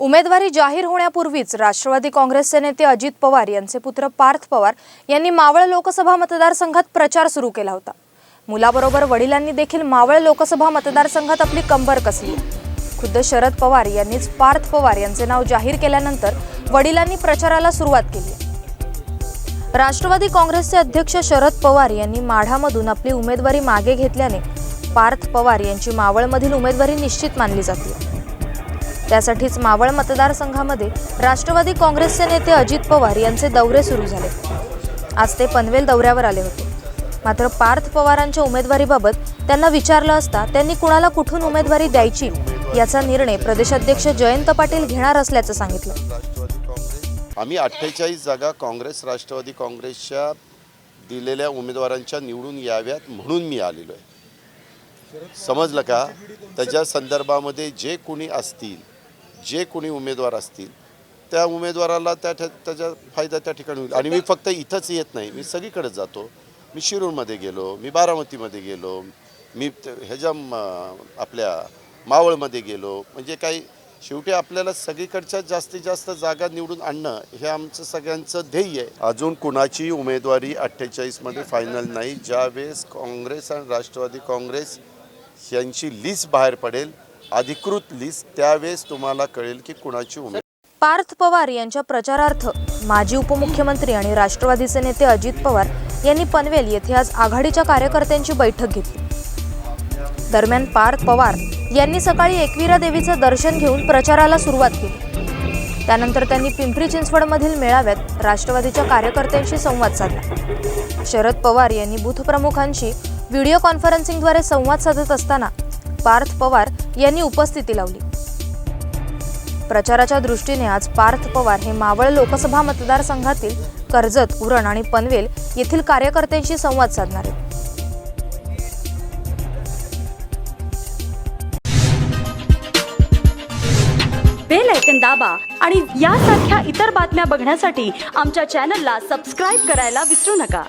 उमेदवारी जाहीर होण्यापूर्वीच राष्ट्रवादी काँग्रेसचे नेते अजित पवार यांचे पुत्र पार्थ पवार यांनी मावळ लोकसभा मतदारसंघात प्रचार सुरू केला होता. मुलाबरोबर वडिलांनी देखील मावळ लोकसभा मतदारसंघात आपली कंबर कसली. खुद्द शरद पवार यांनीच पार्थ पवार यांचे नाव जाहीर केल्यानंतर वडिलांनी प्रचाराला सुरुवात केली. राष्ट्रवादी काँग्रेसचे अध्यक्ष शरद पवार यांनी माढामधून आपली उमेदवारी मागे घेतल्याने पार्थ पवार यांची मावळमधील उमेदवारी निश्चित मानली जाते. त्यासाठीच मावळ मतदारसंघामध्ये राष्ट्रवादी काँग्रेसचे नेते अजित पवार यांचे दौरे सुरू झाले. आज ते पनवेल दौऱ्यावर आले होते. मात्र पार्थ पवारांच्या उमेदवारीबाबत त्यांना विचारलं असता त्यांनी कुणाला कुठून उमेदवारी द्यायची याचा निर्णय प्रदेशाध्यक्ष जयंत पाटील घेणार असल्याचं सांगितलं. आम्ही अठ्ठेचाळीस जागा काँग्रेस राष्ट्रवादी काँग्रेसच्या दिलेल्या उमेदवारांच्या निवडून याव्यात म्हणून मी आलेलो आहे. समजलं का? त्याच्या संदर्भामध्ये जे कोणी असतील जे कोणी उमेदवार असतील त्या उमेदवाराला त्या ठे- त्याचा फायदा त्या ठिकाणी होईल. आणि मी फक्त इथंच येत नाही. मी सगळीकडे जातो. मी शिरूरमध्ये गेलो मी बारामतीमध्ये गेलो मी त- ह्याच्या म, आपल्या मावळमध्ये गेलो म्हणजे काही शेवटी आपल्याला सगळीकडच्या जास्तीत जास्त जागा निवडून आणणं हे आमचं सगळ्यांचं ध्येय आहे. अजून कुणाची उमेदवारी अठ्ठेचाळीसमध्ये फायनल नाही? ज्यावेळेस काँग्रेस आणि राष्ट्रवादी काँग्रेस यांची लिस्ट बाहेर पडेल अधिकृत लिस्ट त्यावेळेस तुम्हाला कळेल की कुणाची उमेद. पार्थ पवार यांच्या प्रचारार्थ माजी उपमुख्यमंत्री आणि राष्ट्रवादीचे नेते अजित पवार यांनी पनवेल येथे आज आघाडीच्या कार्यकर्त्यांची बैठक घेतली. दरम्यान पार्थ पवार यांनी सकाळी एकविरा देवीचं दर्शन घेऊन प्रचाराला सुरुवात केली. त्यानंतर त्यांनी पिंपरी चिंचवडमधील मेळाव्यात राष्ट्रवादीच्या कार्यकर्त्यांशी संवाद साधला. शरद पवार यांनी बूथ प्रमुखांशी व्हिडिओ कॉन्फरन्सिंगद्वारे संवाद साधत असताना पार्थ पवार यांनी उपस्थिती लावली. प्रचाराच्या दृष्टीने आज पार्थ पवार हे मावळ लोकसभा मतदारसंघातील कर्जत उरण आणि पनवेल येथील कार्यकर्त्यांशी संवाद साधणार आहेत. बेल ऐकन दाबा आणि यासारख्या इतर बातम्या बघण्यासाठी आमच्या चॅनलला सबस्क्राईब करायला विसरू नका.